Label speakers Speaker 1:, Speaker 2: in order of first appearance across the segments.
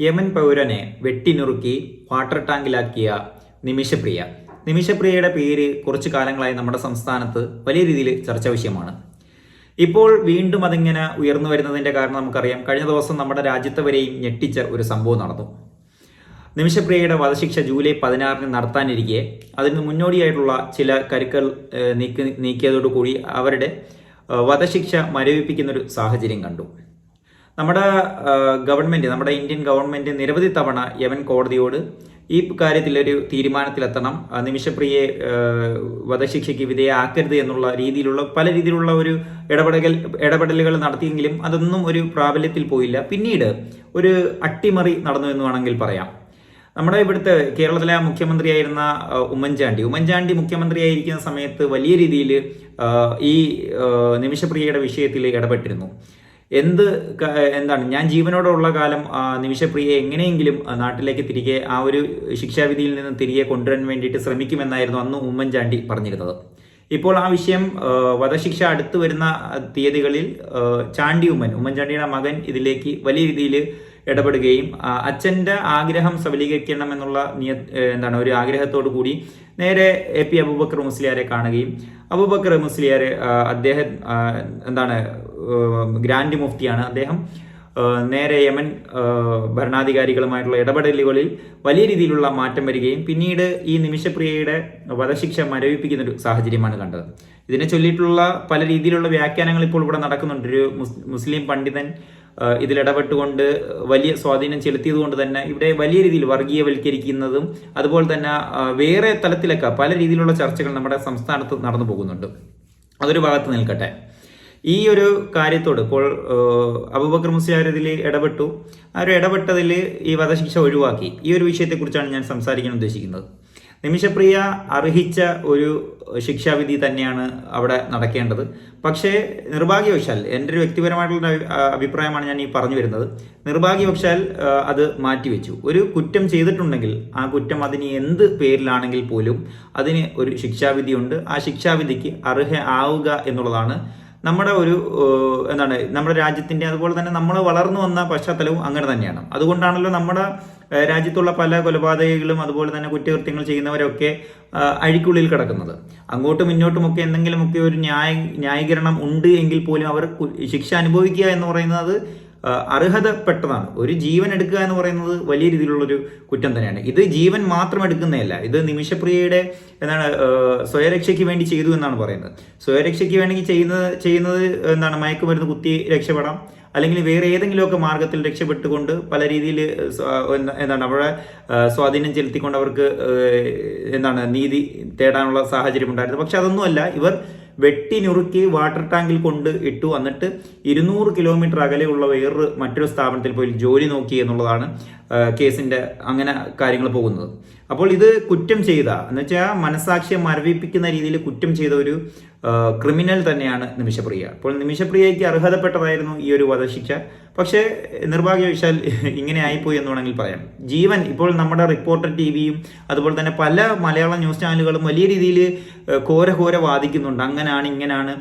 Speaker 1: Yemen പൗരനെ വെട്ടിനുറുക്കി water ടാങ്കിലാക്കിയ നിമിഷപ്രിയ. നിമിഷപ്രിയയുടെ പേര് കുറച്ചു കാലങ്ങളായി നമ്മുടെ സംസ്ഥാനത്ത് വലിയ രീതിയിൽ ചർച്ചാ വിഷയമാണ്. ഇപ്പോൾ വീണ്ടും അതിങ്ങനെ ഉയർന്നു വരുന്നതിന്റെ കാരണം നമുക്കറിയാം. കഴിഞ്ഞ ദിവസം നമ്മുടെ രാജ്യത്തെ വരെയും ഞെട്ടിച്ച ഒരു സംഭവം നടന്നു. നിമിഷപ്രിയയുടെ വധശിക്ഷ ജൂലൈ പതിനാറിന് നടത്താനിരിക്കെ അതിന് മുന്നോടിയായിട്ടുള്ള ചില കരുക്കൾ നീക്കി നീക്കിയതോടുകൂടി അവരുടെ വധശിക്ഷ മരവിപ്പിക്കുന്നൊരു സാഹചര്യം കണ്ടു. നമ്മുടെ ഗവൺമെന്റ് നമ്മുടെ ഇന്ത്യൻ ഗവൺമെന്റ് നിരവധി തവണ യമൻ കോടതിയോട് ഈ കാര്യത്തിൽ ഒരു തീരുമാനത്തിലെത്തണം നിമിഷപ്രിയെ വധശിക്ഷയ്ക്ക് വിധേയമാക്കരുത് എന്നുള്ള രീതിയിലുള്ള പല രീതിയിലുള്ള ഒരു ഇടപെടൽ ഇടപെടലുകൾ നടത്തിയെങ്കിലും അതൊന്നും ഒരു പ്രാബല്യത്തിൽ പോയില്ല. പിന്നീട് ഒരു അട്ടിമറി നടന്നു എന്ന് വേണമെങ്കിൽ പറയാം. നമ്മുടെ ഇവിടുത്തെ കേരളത്തിലെ മുഖ്യമന്ത്രിയായിരുന്ന ഉമ്മൻചാണ്ടി. ഉമ്മൻചാണ്ടി മുഖ്യമന്ത്രിയായിരിക്കുന്ന സമയത്ത് വലിയ രീതിയിൽ ഈ നിമിഷപ്രിയയുടെ വിഷയത്തിൽ ഇടപെട്ടിരുന്നു. എന്ത് എന്താണ്? ഞാൻ ജീവനോടുള്ള കാലം നിമിഷപ്രിയെ എങ്ങനെയെങ്കിലും നാട്ടിലേക്ക് തിരികെ ആ ഒരു ശിക്ഷാവിധിയിൽ നിന്ന് തിരികെ കൊണ്ടുവരാൻ വേണ്ടിയിട്ട് ശ്രമിക്കുമെന്നായിരുന്നു അന്ന് ഉമ്മൻചാണ്ടി പറഞ്ഞിരുന്നത്. ഇപ്പോൾ ആ വിഷയം വധശിക്ഷ അടുത്തു വരുന്ന തീയതികളിൽ ചാണ്ടി ഉമ്മൻ ഉമ്മൻചാണ്ടിയുടെ മകൻ ഇതിലേക്ക് വലിയ രീതിയിൽ ഇടപെടുകയും അച്ഛന്റെ ആഗ്രഹം സബലീകരിക്കണം എന്നുള്ള നിയ എന്താണ് ഒരു ആഗ്രഹത്തോടു കൂടി നേരെ എ പി അബൂബക്കർ മുസ്ലിയാരെ കാണുകയും അബൂബക്കർ മുസ്ലിയാരെ അദ്ദേഹം എന്താണ് ഗ്രാൻഡ് മുഫ്തിയാണ്. അദ്ദേഹം നേരെ യമൻ ഭരണാധികാരികളുമായിട്ടുള്ള ഇടപെടലുകളിൽ വലിയ രീതിയിലുള്ള മാറ്റം വരികയും പിന്നീട് ഈ നിമിഷപ്രിയയുടെ വധശിക്ഷ മരവിപ്പിക്കുന്ന ഒരു സാഹചര്യമാണ് കണ്ടത്. ഇതിനെ ചൊല്ലിയിട്ടുള്ള പല രീതിയിലുള്ള വ്യാഖ്യാനങ്ങൾ ഇപ്പോൾ ഇവിടെ നടക്കുന്നുണ്ട്. ഒരു മുസ്- മുസ്ലിം പണ്ഡിതൻ ഇടപെട്ടുകൊണ്ട് വലിയ സ്വാധീനം ചെലുത്തിയതുകൊണ്ട് തന്നെ ഇവിടെ വലിയ രീതിയിൽ വർഗീയവൽക്കരിക്കുന്നതും അതുപോലെ തന്നെ വേറെ തലത്തിലൊക്കെ പല രീതിയിലുള്ള ചർച്ചകൾ നമ്മുടെ സംസ്ഥാനത്ത് നടന്നു പോകുന്നുണ്ട്. അതൊരു ഭാഗത്ത് നിൽക്കട്ടെ. ഈ ഒരു കാര്യത്തോട് ഇപ്പോൾ അബൂബക്കർ ഇതിൽ ഇടപെട്ടു. ആ ഒരു ഇടപെട്ടതിൽ ഈ വധശിക്ഷ ഒഴിവാക്കി. ഈ ഒരു വിഷയത്തെക്കുറിച്ചാണ് ഞാൻ സംസാരിക്കാൻ ഉദ്ദേശിക്കുന്നത്. നിമിഷപ്രിയ അർഹിച്ച ഒരു ശിക്ഷാവിധി തന്നെയാണ് അവിടെ നടക്കേണ്ടത്. പക്ഷേ നിർഭാഗ്യവശാൽ എന്റെ ഒരു വ്യക്തിപരമായിട്ടുള്ള അഭിപ്രായമാണ് ഞാൻ ഈ പറഞ്ഞു വരുന്നത്. നിർഭാഗ്യവശാൽ അത് മാറ്റിവെച്ചു. ഒരു കുറ്റം ചെയ്തിട്ടുണ്ടെങ്കിൽ ആ കുറ്റം അതിന് എന്ത് പേരിലാണെങ്കിൽ പോലും അതിന് ഒരു ശിക്ഷാവിധിയുണ്ട്. ആ ശിക്ഷാവിധിക്ക് അർഹ ആവുക എന്നുള്ളതാണ് നമ്മുടെ ഒരു എന്താണ് നമ്മുടെ രാജ്യത്തിന്റെ അതുപോലെ തന്നെ നമ്മൾ വളർന്നു വന്ന പശ്ചാത്തലവും അങ്ങനെ തന്നെയാണ്. അതുകൊണ്ടാണല്ലോ നമ്മുടെ രാജ്യത്തുള്ള പല കൊലപാതകങ്ങളും അതുപോലെ തന്നെ കുറ്റകൃത്യങ്ങൾ ചെയ്യുന്നവരൊക്കെ അഴിക്കുള്ളിൽ കിടക്കുന്നത്. അങ്ങോട്ടും ഇങ്ങോട്ടുമൊക്കെ എന്തെങ്കിലുമൊക്കെ ഒരു ന്യായ ന്യായീകരണം ഉണ്ട് എങ്കിൽ പോലും അവർ ശിക്ഷ അനുഭവിക്കുക എന്ന് പറയുന്നത് അർഹതപ്പെട്ടതാണ്. ഒരു ജീവൻ എടുക്കുക എന്ന് പറയുന്നത് വലിയ രീതിയിലുള്ളൊരു കുറ്റം തന്നെയാണ്. ഇത് ജീവൻ മാത്രം എടുക്കുന്നതല്ല. ഇത് നിമിഷപ്രിയയുടെ എന്താണ് സ്വയരക്ഷയ്ക്ക് വേണ്ടി ചെയ്തു എന്നാണ് പറയുന്നത്. സ്വയരക്ഷയ്ക്ക് വേണ്ടി ചെയ്യുന്നത് ചെയ്യുന്നത് എന്താണ് മയക്കുമരുന്ന് കുത്തി രക്ഷപ്പെടാം. അല്ലെങ്കിൽ വേറെ ഏതെങ്കിലുമൊക്കെ മാർഗത്തിൽ രക്ഷപ്പെട്ടുകൊണ്ട് പല രീതിയിൽ എന്താണ് അവരെ സ്വാധീനം ചെലുത്തിക്കൊണ്ട് അവർക്ക് എന്താണ് നീതി തേടാനുള്ള സാഹചര്യം ഉണ്ടായിരുന്നു. പക്ഷെ അതൊന്നുമല്ല ഇവർ വെട്ടിനുറുക്കി വാട്ടർ ടാങ്കിൽ കൊണ്ട് ഇട്ടു. എന്നിട്ട് ഇരുന്നൂറ് കിലോമീറ്റർ അകലെയുള്ള വേറൊരു മറ്റൊരു സ്ഥാപനത്തിൽ പോയി ജോലി നോക്കി എന്നുള്ളതാണ് കേസിന്റെ അങ്ങനെ കാര്യങ്ങൾ പോകുന്നത്. അപ്പോൾ ഇത് കുറ്റം ചെയ്ത എന്ന് വെച്ചാൽ മനസാക്ഷിയെ മരവിപ്പിക്കുന്ന രീതിയിൽ കുറ്റം ചെയ്ത ഒരു ക്രിമിനൽ തന്നെയാണ് നിമിഷപ്രിയ. അപ്പോൾ നിമിഷപ്രിയയ്ക്ക് അർഹതപ്പെട്ടതായിരുന്നു ഈ ഒരു വധശിക്ഷ. പക്ഷേ നിർഭാഗ്യവശാൽ ഇങ്ങനെ ആയിപ്പോയി എന്ന് വേണമെങ്കിൽ പറയാം. ജീവൻ ഇപ്പോൾ നമ്മുടെ റിപ്പോർട്ടർ ടി വിയും അതുപോലെ തന്നെ പല മലയാള ന്യൂസ് ചാനലുകളും വലിയ രീതിയിൽ ഘോര ഘോര വാദിക്കുന്നുണ്ട്. അങ്ങനാണ് ഇങ്ങനാണ്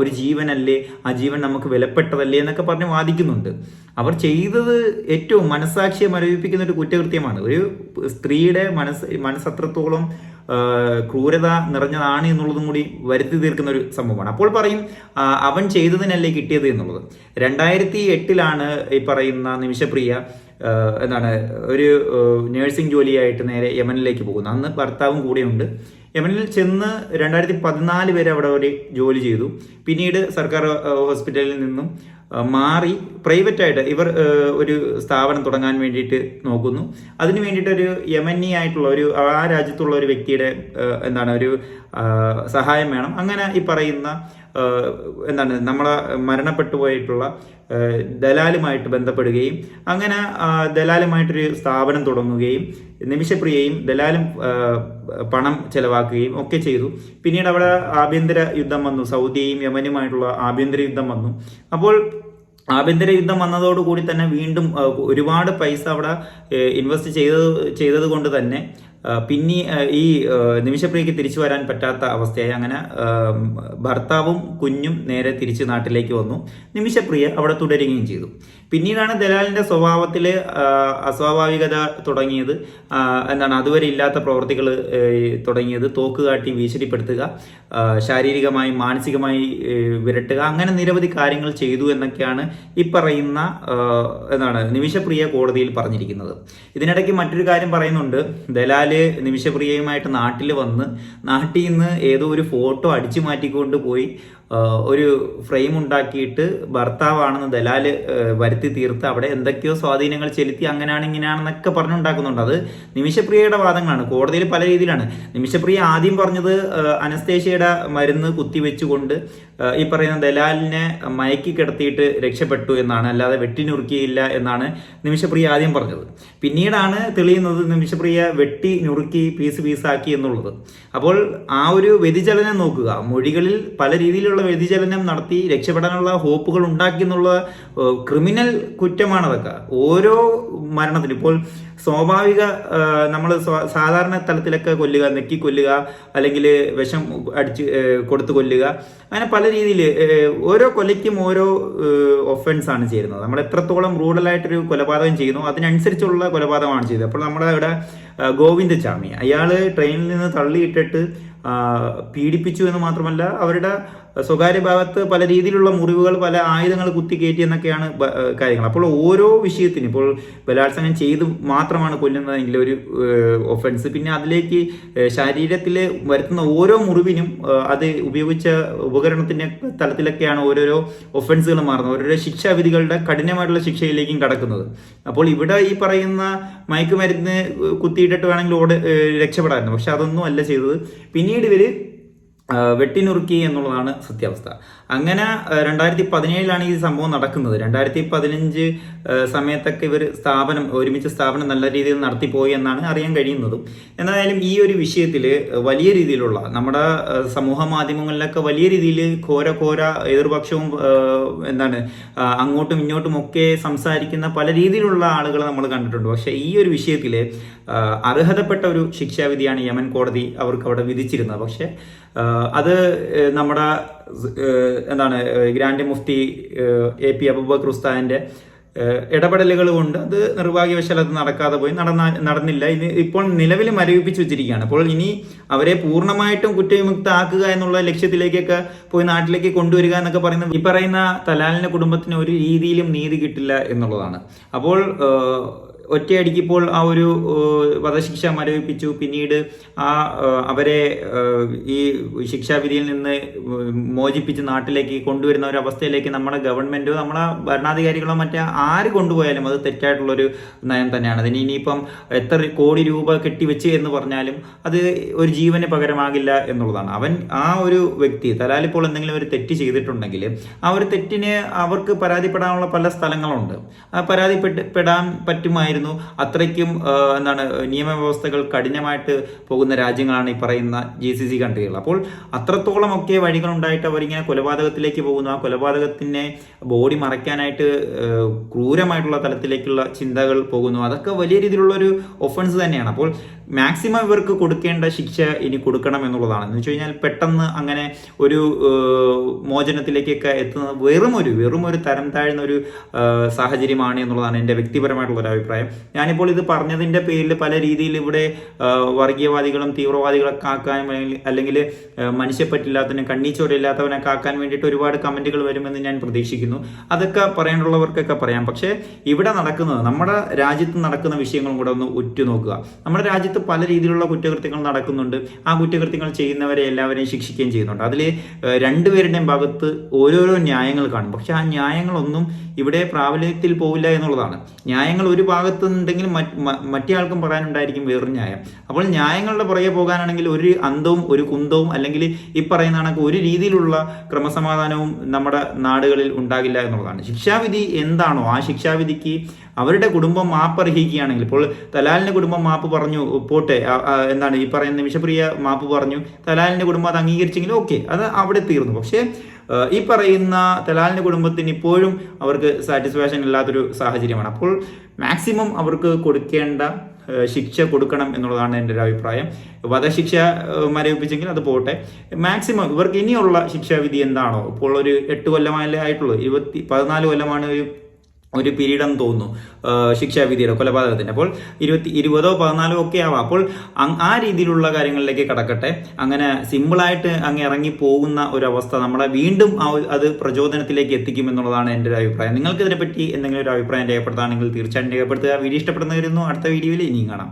Speaker 1: ഒരു ജീവനല്ലേ ആ ജീവൻ നമുക്ക് വിലപ്പെട്ടതല്ലേ എന്നൊക്കെ പറഞ്ഞ് വാദിക്കുന്നുണ്ട്. അവർ ചെയ്തത് ഏറ്റവും മനസ്സാക്ഷിയെ മരവിപ്പിക്കുന്ന ഒരു കുറ്റകൃത്യമാണ്. ഒരു സ്ത്രീയുടെ മനസ്സ് മനസ്സത്രത്തോളം ക്രൂരത നിറഞ്ഞതാണ് എന്നുള്ളതും കൂടി വരുത്തി തീർക്കുന്ന ഒരു സംഭവമാണ്. അപ്പോൾ പറയും അവൻ ചെയ്തതിനല്ലേ കിട്ടിയത് എന്നുള്ളത്. രണ്ടായിരത്തി എട്ടിലാണ് ഈ പറയുന്ന നിമിഷപ്രിയ എന്താണ് ഒരു നേഴ്സിംഗ് ജോലിയായിട്ട് നേരെ യമനിലേക്ക് പോകുന്നത്. അന്ന് ഭർത്താവും കൂടെയുണ്ട്. യമനിൽ ചെന്ന് രണ്ടായിരത്തി പതിനാല് വരെ അവിടെ ഒരു ജോലി ചെയ്തു. പിന്നീട് സർക്കാർ ഹോസ്പിറ്റലിൽ നിന്നും മാറി പ്രൈവറ്റായിട്ട് ഇവർ ഒരു സ്ഥാപനം തുടങ്ങാൻ വേണ്ടിയിട്ട് നോക്കുന്നു. അതിന് വേണ്ടിയിട്ടൊരു യമനി ആയിട്ടുള്ള ഒരു ആ രാജ്യത്തുള്ള ഒരു വ്യക്തിയുടെ എന്താണ് ഒരു സഹായം വേണം. അങ്ങനെ ഈ പറയുന്ന എന്താണ് നമ്മളെ മരണപ്പെട്ടു പോയിട്ടുള്ള ദലാലുമായിട്ട് ബന്ധപ്പെടുകയും അങ്ങനെ ദലാലുമായിട്ടൊരു സ്ഥാപനം തുടങ്ങുകയും നിമിഷപ്രിയയും ദലാലും പണം ചെലവാക്കുകയും ഒക്കെ ചെയ്തു. പിന്നീട് അവിടെ ആഭ്യന്തര യുദ്ധം വന്നു. സൗദിയും യമനുമായിട്ടുള്ള ആഭ്യന്തര യുദ്ധം വന്നു. അപ്പോൾ ആഭ്യന്തര യുദ്ധം വന്നതോടുകൂടി തന്നെ വീണ്ടും ഒരുപാട് പൈസ അവിടെ ഇൻവെസ്റ്റ് ചെയ്തത് ചെയ്തത് കൊണ്ട് തന്നെ പിന്നെ ഈ നിമിഷപ്രിയക്ക് തിരിച്ചു വരാൻ പറ്റാത്ത അവസ്ഥയായി അങ്ങനെ ഭർത്താവും കുഞ്ഞും നേരെ തിരിച്ച് നാട്ടിലേക്ക് വന്നു. നിമിഷപ്രിയ അവിടെ തുടരുകയും ചെയ്തു. പിന്നീടാണ് ദലാലിന്റെ സ്വഭാവത്തിൽ അസ്വാഭാവികത തുടങ്ങിയത്. എന്താണ് അതുവരെ ഇല്ലാത്ത പ്രവർത്തികൾ തുടങ്ങിയത്. തോക്ക് കാട്ടി ഭീഷണിപ്പെടുത്തുക ശാരീരികമായി മാനസികമായി വിരട്ടുക അങ്ങനെ നിരവധി കാര്യങ്ങൾ ചെയ്തു എന്നൊക്കെയാണ് ഈ പറയുന്ന എന്താണ് നിമിഷപ്രിയ കോടതിയിൽ പറഞ്ഞിരിക്കുന്നത്. ഇതിനിടയ്ക്ക് മറ്റൊരു കാര്യം പറയുന്നുണ്ട്. ദലാൽ നിമിഷപ്രിയയുമായിട്ട് നാട്ടിൽ വന്ന് നാട്ടിൽ നിന്ന് ഏതോ ഒരു ഫോട്ടോ അടിച്ചു മാറ്റിക്കൊണ്ട് പോയി ഒരു ഫ്രെയിം ഉണ്ടാക്കിയിട്ട് ഭർത്താവാണെന്ന് ദലാൽ വരുത്തി തീർത്ത് അവിടെ എന്തൊക്കെയോ സ്വാധീനങ്ങൾ ചെലുത്തി അങ്ങനെയാണ് ഇങ്ങനെയാണെന്നൊക്കെ പറഞ്ഞുണ്ടാക്കുന്നുണ്ട്. അത് നിമിഷപ്രിയയുടെ വാദങ്ങളാണ് കോടതിയിൽ പല രീതിയിലാണ്. നിമിഷപ്രിയ ആദ്യം പറഞ്ഞത് അനസ്തേഷ്യയുടെ മരുന്ന് കുത്തിവെച്ചുകൊണ്ട് ഈ പറയുന്ന ദലാലിനെ മയക്കി കിടത്തിയിട്ട് രക്ഷപ്പെട്ടു എന്നാണ് അല്ലാതെ വെട്ടിനുറുക്കിയില്ല എന്നാണ് നിമിഷപ്രിയ ആദ്യം പറഞ്ഞത്. പിന്നീടാണ് തെളിയുന്നത് നിമിഷപ്രിയ വെട്ടി നുറുക്കി പീസ് പീസാക്കി എന്നുള്ളത്. അപ്പോൾ ആ ഒരു വ്യതിചലനം നോക്കുക. മൊഴികളിൽ പല രീതിയിലുള്ള വ്യതിചലനം നടത്തി രക്ഷപ്പെടാനുള്ള ഹോപ്പുകൾ ഉണ്ടാക്കി എന്നുള്ള ക്രിമിനൽ കുറ്റമാണതൊക്കെ. ഓരോ മരണത്തിനും ഇപ്പോൾ സ്വാഭാവിക നമ്മൾ സാധാരണ തലത്തിലൊക്കെ കൊല്ലുക നെക്കി കൊല്ലുക അല്ലെങ്കിൽ വിഷം അടിച്ച് കൊടുത്തു കൊല്ലുക അങ്ങനെ പല രീതിയിൽ ഓരോ കൊലയ്ക്കും ഓരോ ഒഫൻസ് ആണ് ചെയ്യുന്നത്. നമ്മൾ എത്രത്തോളം റൂറലായിട്ടൊരു കൊലപാതകം ചെയ്യുന്നു അതിനനുസരിച്ചുള്ള കൊലപാതകമാണ് ചെയ്തത് അപ്പോൾ നമ്മുടെ ഇവിടെ ഗോവിന്ദചാമി അയാൾ ട്രെയിനിൽ നിന്ന് തള്ളിയിട്ടിട്ട് പീഡിപ്പിച്ചു എന്ന് മാത്രമല്ല അവരുടെ സ്വകാര്യ ഭാഗത്ത് പല രീതിയിലുള്ള മുറിവുകൾ പല ആയുധങ്ങൾ കുത്തി കയറ്റി എന്നൊക്കെയാണ് കാര്യങ്ങൾ. അപ്പോൾ ഓരോ വിഷയത്തിനും ഇപ്പോൾ ബലാത്സംഗം ചെയ്ത് മാത്രമാണ് കൊല്ലുന്നതെങ്കിൽ ഒരു ഒഫൻസ് പിന്നെ അതിലേക്ക് ശരീരത്തിൽ വരുത്തുന്ന ഓരോ മുറിവിനും അത് ഉപയോഗിച്ച ഉപകരണത്തിന്റെ തലത്തിലൊക്കെയാണ് ഓരോരോ ഒഫൻസുകൾ മാറുന്നത്. ഓരോരോ ശിക്ഷാവിധികളുടെ കഠിനമായിട്ടുള്ള ശിക്ഷയിലേക്കും കടക്കുന്നത്. അപ്പോൾ ഇവിടെ ഈ പറയുന്ന മയക്കുമരുന്ന് കുത്തിയിട്ടിട്ട് വേണമെങ്കിൽ ഓടെ രക്ഷപ്പെടാമായിരുന്നു. പക്ഷെ അതൊന്നും അല്ല ചെയ്തത്. പിന്നീട് ഇവർ ആ, വെട്ടിനുറുക്കി എന്നുള്ളതാണ് സത്യാവസ്ഥ. അങ്ങനെ രണ്ടായിരത്തി പതിനേഴിലാണ് ഈ സംഭവം നടക്കുന്നത്. രണ്ടായിരത്തി പതിനഞ്ച് സമയത്തൊക്കെ ഇവർ സ്ഥാപനം ഒരുമിച്ച് സ്ഥാപനം നല്ല രീതിയിൽ നടത്തിപ്പോയി എന്നാണ് അറിയാൻ കഴിയുന്നതും. എന്തായാലും ഈ ഒരു വിഷയത്തിൽ വലിയ രീതിയിലുള്ള നമ്മുടെ സമൂഹ മാധ്യമങ്ങളിലൊക്കെ വലിയ രീതിയിൽ ഘോര ഘോര എതിർപക്ഷവും എന്താണ് അങ്ങോട്ടും ഇങ്ങോട്ടും ഒക്കെ സംസാരിക്കുന്ന പല രീതിയിലുള്ള ആളുകൾ നമ്മൾ കണ്ടിട്ടുണ്ട്. പക്ഷേ ഈ ഒരു വിഷയത്തിൽ അർഹതപ്പെട്ട ഒരു ശിക്ഷാവിധിയാണ് യമൻ കോടതി അവർക്ക് അവിടെ വിധിച്ചിരുന്നത്. പക്ഷേ അത് നമ്മുടെ എന്താണ് grand Mufti A P Aboobacker ഉസ്താദിന്റെ ഇടപെടലുകൾ കൊണ്ട് അത് നിർഭാഗ്യവശാൽ അത് നടക്കാതെ പോയി. നടന്ന നടന്നില്ല. ഇനി ഇപ്പോൾ നിലവിൽ മരവിപ്പിച്ച് വെച്ചിരിക്കുകയാണ്. അപ്പോൾ ഇനി അവരെ പൂർണമായിട്ടും കുറ്റവിമുക്തമാക്കുക എന്നുള്ള ലക്ഷ്യത്തിലേക്കൊക്കെ പോയി നാട്ടിലേക്ക് കൊണ്ടുവരിക എന്നൊക്കെ പറയുന്നത് ഈ പറയുന്ന തലാലിന്റെ കുടുംബത്തിന് ഒരു രീതിയിലും നീതി കിട്ടില്ല എന്നുള്ളതാണ്. അപ്പോൾ ഏഹ്, ഒറ്റയടിക്ക് ഇപ്പോൾ ആ ഒരു വധശിക്ഷ മരവിപ്പിച്ചു. പിന്നീട് ആ അവരെ ഈ ശിക്ഷാവിധിയിൽ നിന്ന് മോചിപ്പിച്ച് നാട്ടിലേക്ക് കൊണ്ടുവരുന്ന ഒരു അവസ്ഥയിലേക്ക് നമ്മുടെ ഗവൺമെന്റോ നമ്മളെ ഭരണാധികാരികളോ മറ്റേ ആര് കൊണ്ടുപോയാലും അത് തെറ്റായിട്ടുള്ളൊരു നയം തന്നെയാണ്. അതിന് ഇനിയിപ്പം എത്ര കോടി രൂപ കെട്ടിവെച്ച് എന്ന് പറഞ്ഞാലും അത് ഒരു ജീവന് പകരമാകില്ല എന്നുള്ളതാണ്. അവൻ ആ ഒരു വ്യക്തി തലാലിപ്പോൾ എന്തെങ്കിലും ഒരു തെറ്റ് ചെയ്തിട്ടുണ്ടെങ്കിൽ ആ ഒരു തെറ്റിന് അവർക്ക് പരാതിപ്പെടാനുള്ള പല സ്ഥലങ്ങളുണ്ട്. ആ പരാതിപ്പെട്ട് പെടാൻ പറ്റുമായിരുന്നു അത്രയ്ക്കും ആ, എന്താണ് നിയമവ്യവസ്ഥകൾ കഠിനമായിട്ട് പോകുന്ന രാജ്യങ്ങളാണ് ഈ പറയുന്ന ജി സി സി കൺട്രികൾ അപ്പോൾ അത്രത്തോളമൊക്കെ വഴികളുണ്ടായിട്ട് അവരിങ്ങനെ കൊലപാതകത്തിലേക്ക് പോകുന്നു. ആ കൊലപാതകത്തിനെ ബോഡി മറയ്ക്കാനായിട്ട് ക്രൂരമായിട്ടുള്ള തലത്തിലേക്കുള്ള ചിന്തകൾ പോകുന്നു. അതൊക്കെ വലിയ രീതിയിലുള്ള ഒരു ഒഫൻസ് തന്നെയാണ്. അപ്പോൾ മാക്സിമം ഇവർക്ക് കൊടുക്കേണ്ട ശിക്ഷ ഇനി കൊടുക്കണം എന്നുള്ളതാണ്. എന്ന് വെച്ച് കഴിഞ്ഞാൽ പെട്ടെന്ന് അങ്ങനെ ഒരു മോചനത്തിലേക്കൊക്കെ എത്തുന്നത് വെറും ഒരു വെറും ഒരു തരം താഴ്ന്ന ഒരു സാഹചര്യമാണ് എന്നുള്ളതാണ് എന്റെ വ്യക്തിപരമായിട്ടുള്ള ഒരു അഭിപ്രായം. ഞാനിപ്പോൾ ഇത് പറഞ്ഞതിന്റെ പേരിൽ പല രീതിയിൽ ഇവിടെ വർഗീയവാദികളും തീവ്രവാദികളൊക്കെ ആക്കാനും അല്ലെങ്കിൽ- മനുഷ്യപ്പറ്റില്ലാത്തവനെ കണ്ണീച്ചോരില്ലാത്തവനൊക്കെ ആക്കാൻ വേണ്ടിയിട്ട് ഒരുപാട് കമന്റുകൾ വരുമെന്ന് ഞാൻ പ്രതീക്ഷിക്കുന്നു. അതൊക്കെ പറയാനുള്ളവർക്കൊക്കെ പറയാം. പക്ഷേ ഇവിടെ നടക്കുന്നത് നമ്മുടെ രാജ്യത്ത് നടക്കുന്ന വിഷയങ്ങളും കൂടെ ഒന്ന് ഉറ്റുനോക്കുക. നമ്മുടെ രാജ്യത്ത് പല രീതിയിലുള്ള കുറ്റകൃത്യങ്ങൾ നടക്കുന്നുണ്ട്. ആ കുറ്റകൃത്യങ്ങൾ ചെയ്യുന്നവരെ എല്ലാവരെയും ശിക്ഷിക്കുകയും ചെയ്യുന്നുണ്ട്. അതിൽ രണ്ടുപേരുടെയും ഭാഗത്ത് ഓരോരോ ന്യായങ്ങൾ കാണും. പക്ഷെ ആ ന്യായങ്ങളൊന്നും ഇവിടെ പ്രാബല്യത്തിൽ പോവില്ല എന്നുള്ളതാണ്. ന്യായങ്ങൾ ഒരു ഭാഗത്ത് നിന്നുണ്ടെങ്കിൽ മറ്റ് ആൾക്കും പറയാനുണ്ടായിരിക്കും വേറൊരു ന്യായം. അപ്പോൾ ന്യായങ്ങളുടെ പുറകെ പോകാനാണെങ്കിൽ ഒരു അന്തവും ഒരു കുന്തവും അല്ലെങ്കിൽ ഈ പറയുന്ന കണക്ക് ഒരു രീതിയിലുള്ള ക്രമസമാധാനവും നമ്മുടെ നാടുകളിൽ ഉണ്ടാകില്ല എന്നുള്ളതാണ്. ശിക്ഷാവിധി എന്താണോ ആ ശിക്ഷാവിധിക്ക് അവരുടെ കുടുംബം മാപ്പ് അർഹിക്കുകയാണെങ്കിൽ ഇപ്പോൾ തലാലിന്റെ കുടുംബം മാപ്പ് പറഞ്ഞു പോട്ടെ എന്താണ് ഈ പറയുന്ന നിമിഷപ്രിയ മാപ്പ് പറഞ്ഞു തലാലിന്റെ കുടുംബം അത് അംഗീകരിച്ചെങ്കിൽ ഓക്കെ അത് അവിടെ തീർന്നു. പക്ഷേ ഈ പറയുന്ന തലാലിന്റെ കുടുംബത്തിന് ഇപ്പോഴും അവർക്ക് സാറ്റിസ്ഫാക്ഷൻ ഇല്ലാത്തൊരു സാഹചര്യമാണ്. അപ്പോൾ മാക്സിമം അവർക്ക് കൊടുക്കേണ്ട ശിക്ഷ കൊടുക്കണം എന്നുള്ളതാണ് എന്റെ ഒരു അഭിപ്രായം. വധശിക്ഷ മരവിപ്പിച്ചെങ്കിൽ അത് പോട്ടെ. മാക്സിമം ഇവർക്ക് ഇനിയുള്ള ശിക്ഷാവിധി എന്താണോ? ഇപ്പോൾ ഒരു എട്ട് കൊല്ലമായാലേ ആയിട്ടുള്ളൂ. ഇരുപത്തി പതിനാല് കൊല്ലമാണ് ഒരു ഒരു പീരീഡെന്ന് തോന്നുന്നു. ശിക്ഷാവിധിയുടെ കൊലപാതകത്തിന്. അപ്പോൾ ഇരുപത്തി ഇരുപതോ പതിനാലോ ഒക്കെ ആവാം. അപ്പോൾ ആ രീതിയിലുള്ള കാര്യങ്ങളിലേക്ക് കടക്കട്ടെ. അങ്ങനെ സിമ്പിളായിട്ട് അങ്ങ് ഇറങ്ങി പോകുന്ന ഒരു അവസ്ഥ നമ്മളെ വീണ്ടും അത് പ്രചോദനത്തിലേക്ക് എത്തിക്കും എന്നുള്ളതാണ് എന്റെ ഒരു അഭിപ്രായം. നിങ്ങൾക്ക് ഇതിനെപ്പറ്റി എന്തെങ്കിലും ഒരു അഭിപ്രായം രേഖപ്പെടുത്തുകയാണെങ്കിൽ തീർച്ചയായിട്ടും രേഖപ്പെടുത്തുക. വീഡിയോ ഇഷ്ടപ്പെടുന്നവരുന്നു അടുത്ത വീഡിയോയിൽ ഇനിയും കാണാം.